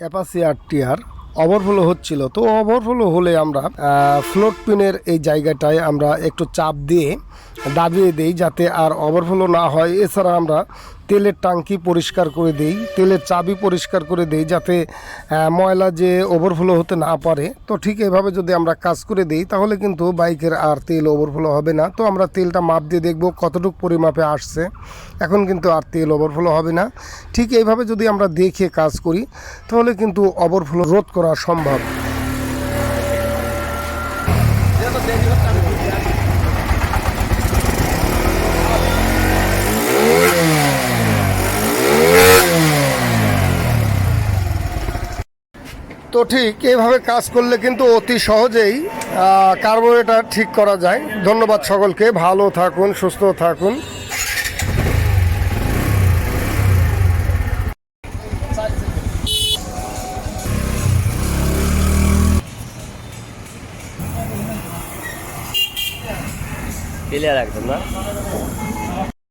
অ্যাপাসি আর টিয়ার overflow হচ্ছিল। তো overflow হলে আমরা ফ্লোট পিনের এই জায়গাটায় আমরা একটু চাপ দিয়ে দাবিয়ে দিই যাতে আর ওভারফ্লো না হয়। এছাড়া আমরা তেলের টাঙ্কি পরিষ্কার করে দেই, তেলের চাবি পরিষ্কার করে দেই যাতে ময়লা যে ওভারফ্লো হতে না পারে। তো ঠিক এভাবে যদি আমরা কাজ করে দেই, তাহলে কিন্তু বাইকের আর তেল ওভারফ্লো হবে না। তো আমরা তেলটা মাপ দিয়ে দেখব কতটুকু পরিমাপে আসছে। এখন কিন্তু আর তেল ওভারফ্লো হবে না। ঠিক এইভাবে যদি আমরা দেখে কাজ করি, তাহলে কিন্তু ওভারফ্লো রোধ করা সম্ভব। তো ঠিক এইভাবে কাজ করলে কিন্তু অতি সহজেই কার্বোরেটার ঠিক করা যায়। ধন্যবাদ সকলকে, ভালো থাকুন, সুস্থ থাকুন। ক্লিয়ার একদম না?